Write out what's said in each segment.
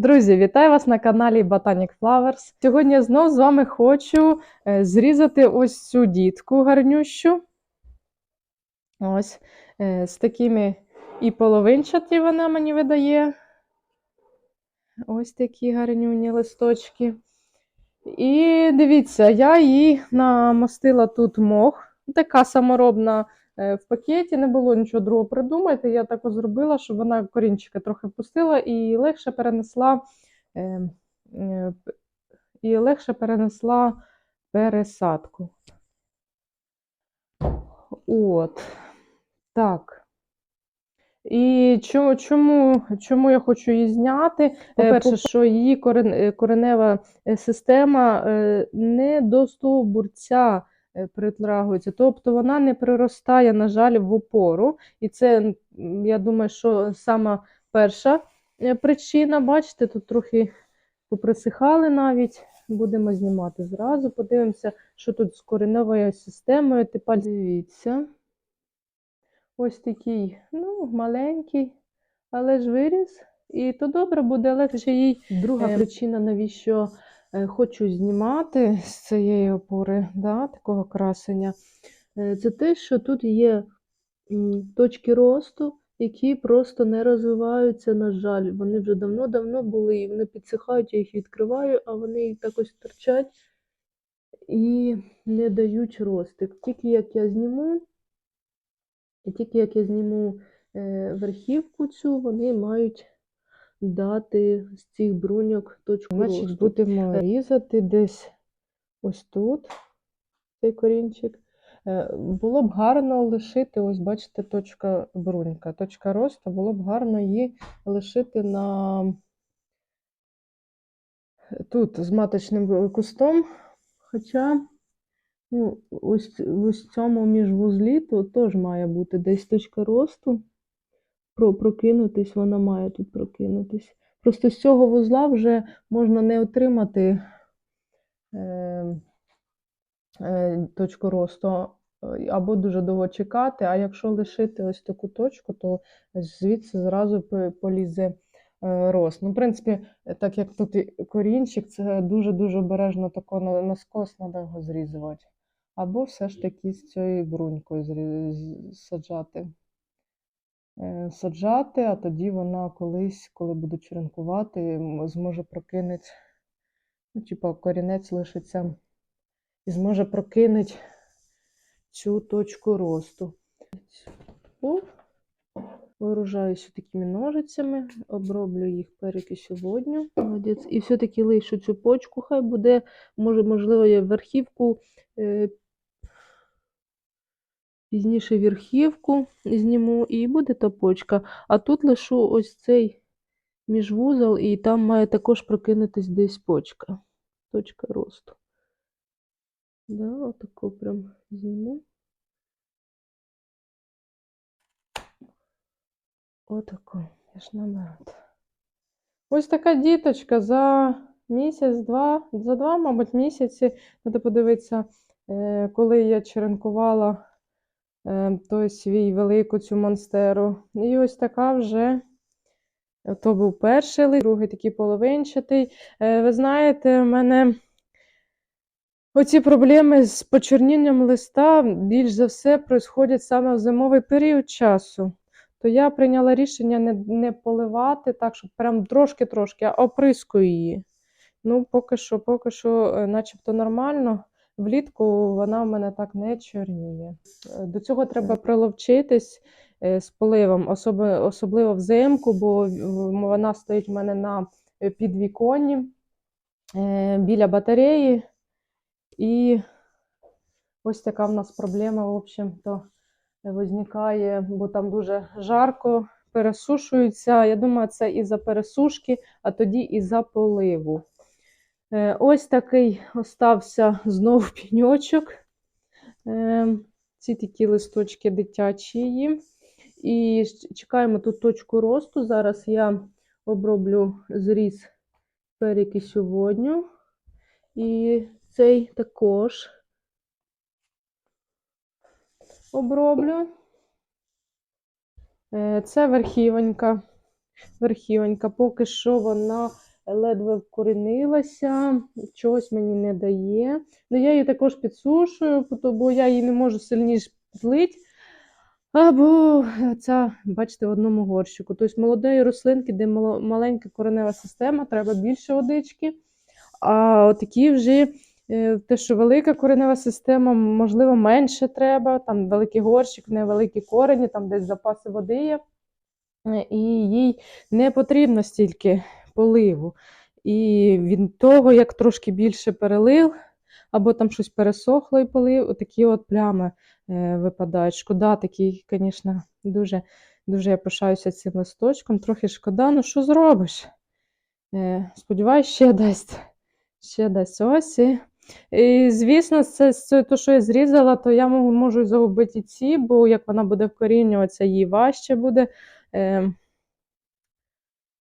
Друзі, вітаю вас на каналі Botanic Flowers. Сьогодні я знов з вами хочу е, зрізати ось цю дітку гарнющу. Ось е, з такими і половинчаті вона мені видає. Ось такі гарнюні листочки. І дивіться, я її намастила тут мох. Така саморобна в пакеті, не було нічого другого придумати. Я так зробила, щоб вона корінчики трохи пустила і легше перенесла, е, е, і легше перенесла пересадку. От. Так. І чому, чому, чому я хочу її зняти? По-перше, що її корен, е, коренева е, система е, не до стовбурця е, притрагується, тобто вона не приростає, на жаль, в опору. І це, я думаю, що сама перша е, причина. Бачите, тут трохи поприсихали навіть. Будемо знімати зразу. Подивимося, що тут з кореневою системою. Тепер дивіться. Ось такий, ну, маленький, але ж виріс. І то добре буде, але ще їй друга Ем. причина, навіщо е, хочу знімати з цієї опори, да, такого красення. е, Це те, що тут є точки росту, які просто не розвиваються, на жаль. Вони вже давно-давно були, і вони підсихають, я їх відкриваю, а вони так торчать і не дають ростик. Тільки як я зніму, тільки як я зніму е, верхівку цю, вони мають дати з цих бруньок точку Значить, росту. будемо Е, різати десь ось тут цей корінчик. Е, Було б гарно лишити, ось бачите, точка брунька, точка росту, було б гарно її лишити на тут з маточним кустом. Хоча ну, ось, ось в цьому міжвузлі то теж має бути десь точка росту. Про, прокинутись, вона має тут прокинутись. Просто з цього вузла вже можна не отримати е, е, точку росту, е, або дуже довго чекати, а якщо лишити ось таку точку, то звідси зразу полізе е, рост. Ну, в принципі, так як тут корінчик, це дуже-дуже обережно тако на, на треба його зрізувати. Або все ж таки з цією брунькою саджати. Е, Саджати, а тоді вона колись, коли буде черенкувати, зможе прокинути, ну, типу, корінець лишиться і зможе прокинути цю точку росту. О, Вооружаюся такими ножицями, оброблю їх перекисю водню. Молодець. І все-таки лишу цю почку, хай буде, може, можливо, я верхівку, е, пізніше верхівку зніму, і буде та почка. А тут лишу ось цей міжвузол, і там має також прокинутись десь почка. Точка росту. Да, отаку прям зніму. Отаку. Я ж наоборот. Ось така діточка за місяць-два, за два, мабуть, місяці. Треба подивитися, е, коли я черенкувала той свій велику цю монстеру. І ось така вже. То був перший лист, другий такий половинчатий. Е, Ви знаєте, в мене оці проблеми з почернінням листа більш за все происходять саме в зимовий період часу. То я прийняла рішення не, не поливати так, щоб прям трошки-трошки, а оприскую її. Ну, поки що, поки що, е, начебто нормально. Влітку вона в мене так не чорніє. Е, До цього треба приловчитись е, з поливом, особливо взимку, бо вона стоїть в мене на е, підвіконні біля батареї. І ось така в нас проблема, в общем-то, виникає, бо там дуже жарко, пересушується. Я думаю, це і за пересушки, а тоді і за поливу. Е, Ось такий остався знову піньочок. Е, Ці такі листочки дитячі. І чекаємо тут точку росту. Зараз я оброблю зріз перекисю водню. І цей також оброблю. Е, Це верхівонька. Верхівонька. Поки що вона ледве вкорінилася, чогось мені не дає. Ну, я її також підсушую, бо я її не можу сильніше злити. Або ця, бачите, в одному горщику. Тобто молодої рослинки, де маленька коренева система, треба більше водички. А такі вже, е, те, що велика коренева система, можливо, менше треба. Там великий горщик, невеликі корені, там десь запаси води є. Е, І їй не потрібно стільки поливу. І від того, як трошки більше перелив, або там щось пересохло і полив, отакі от плями е, випадають. Шкода, такий, звісно, дуже, дуже я пишаюся цим листочком. Трохи шкода, ну що зробиш? Е, сподіваюсь, ще дасть. Ще дасть ось. І, звісно, це, це те, що я зрізала, то я можу, загубити ці, бо як вона буде вкорінюватися, їй важче буде. Е,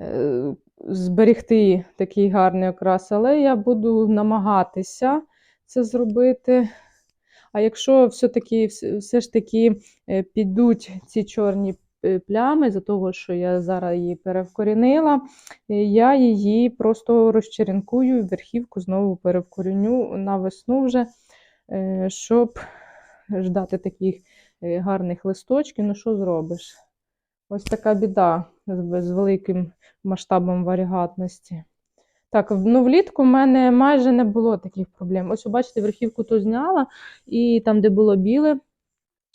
е, зберегти такий гарний окрас, але я буду намагатися це зробити. А якщо все-таки, все ж таки е, підуть ці чорні е, плями, за того, що я зараз її перевкорінила, е, я її просто розчеренкую верхівку знову перевкоріню на весну вже, щоб ждати таких гарних листочків. Ну, що зробиш? Ось така біда з, великим масштабом варігатності. Так, ну влітку в мене майже не було таких проблем. Ось, ви бачите, верхівку то зняла, і там, де було біле,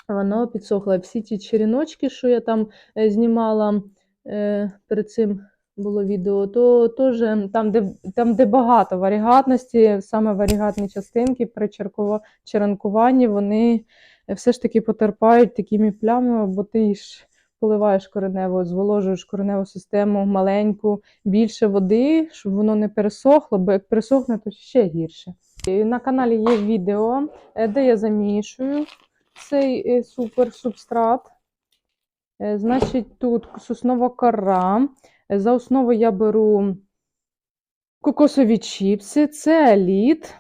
воно підсохло. Всі ті черіночки, що я там е, знімала е, перед цим було відео, то теж там, де, там, де багато варігатності, саме варігатні частинки при черенкуванні, вони все ж таки потерпають такими плямами, бо ти ж поливаєш коренево, зволожуєш кореневу систему маленьку, більше води, щоб воно не пересохло, бо як пересохне, то ще гірше. На каналі є відео, е, де я замішую цей е, супер субстрат. Е, Значить, тут соснова кора. За основу я беру кокосові чіпси, це лід,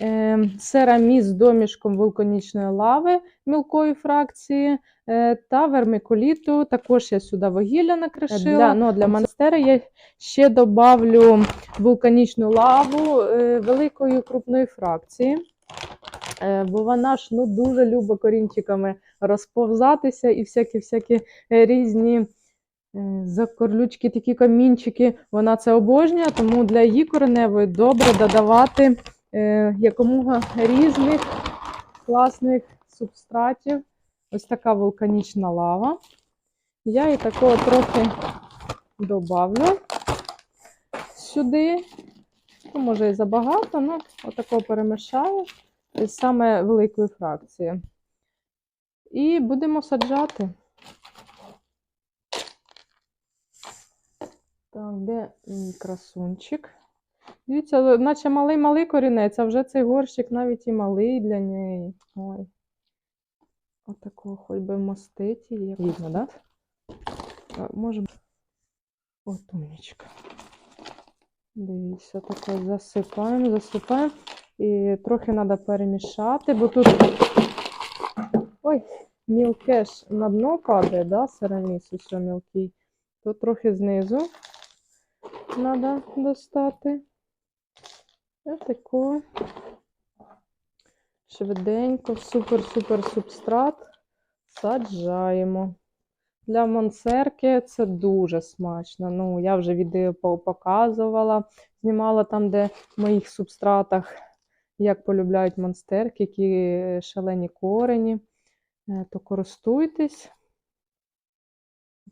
е, сераміз з домішком вулканічної лави мілкої фракції е, та вермикуліту. Також я сюди вугілля накришила. Для, ну, для монастиря я ще добавлю вулканічну лаву е, великої крупної фракції. Е, Бо вона ж ну, дуже любить корінчиками розповзатися і всякі-всякі різні закорлючки, такі камінчики. Вона це обожнює, тому для її кореневої добре додавати якомога різних класних субстратів. Ось така вулканічна лава. Я її такого трохи добавлю сюди. Ну, може і забагато, ну, отако перемішаю із саме великої фракції. І будемо саджати. Так, де мій красунчик? Дивіться, наче малий-малий корінець, а вже цей горщик навіть і малий для неї. Ой. Отакого хоч би мостить її. Видно, да? Так, може. От умнічка. Дивіться, таке засипаємо, засипаємо. І трохи треба перемішати, бо тут ой, мілке ж на дно падає, да, сераміс, усе мілкий. То трохи знизу треба достати. Тако. Швиденько, супер-супер субстрат саджаємо. Для монсерки це дуже смачно. Ну, я вже відео показувала, знімала там, де в моїх субстратах, як полюбляють монстерки, які шалені корені. Е, То користуйтесь.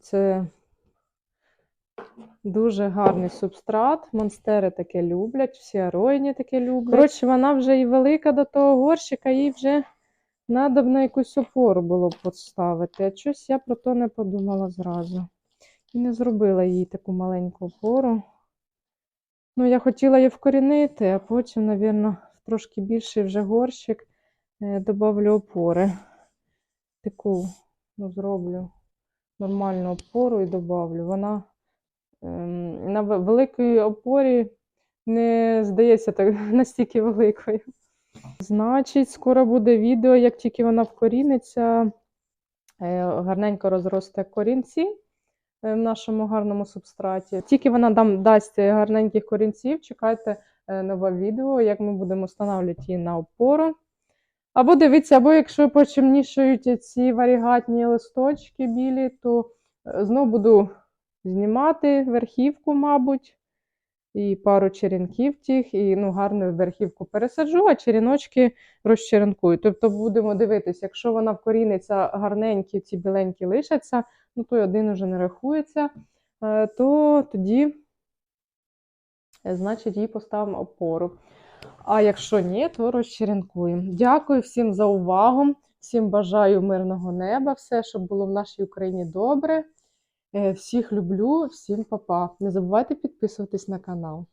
Це дуже гарний субстрат. Монстери таке люблять, всі ароїні таке люблять. Коротше, вона вже і велика до того горщика, їй вже Надо б на якусь опору було поставити, а щось я про то не подумала зразу. І не зробила їй таку маленьку опору. Ну, я хотіла її вкорінити, а потім, мабуть, трошки більший вже горщик е, добавлю опори. Таку ну, зроблю нормальну опору і добавлю. Вона на великій опорі не здається так настільки великою. Значить, скоро буде відео, як тільки вона вкоріниться, е, гарненько розросте корінці. е, в нашому гарному субстраті. Тільки вона нам дасть гарненьких корінців, чекайте е, нове відео, як ми будемо встановлювати її на опору. Або дивіться, або якщо почемнішають ці варігатні листочки білі, то знову буду знімати верхівку, мабуть, і пару черенків тих, і ну, гарну верхівку пересаджу, а черіночки розчеренкую. Тобто будемо дивитися, якщо вона вкоріниться гарненькі, ці біленькі лишаться, ну той один уже не рахується, е, то тоді, е, значить, їй поставимо опору. А якщо ні, то розчеренкуємо. Дякую всім за увагу. Всім бажаю мирного неба, все, щоб було в нашій Україні добре. Е, Всіх люблю, всім па-па. Не забувайте підписуватись на канал.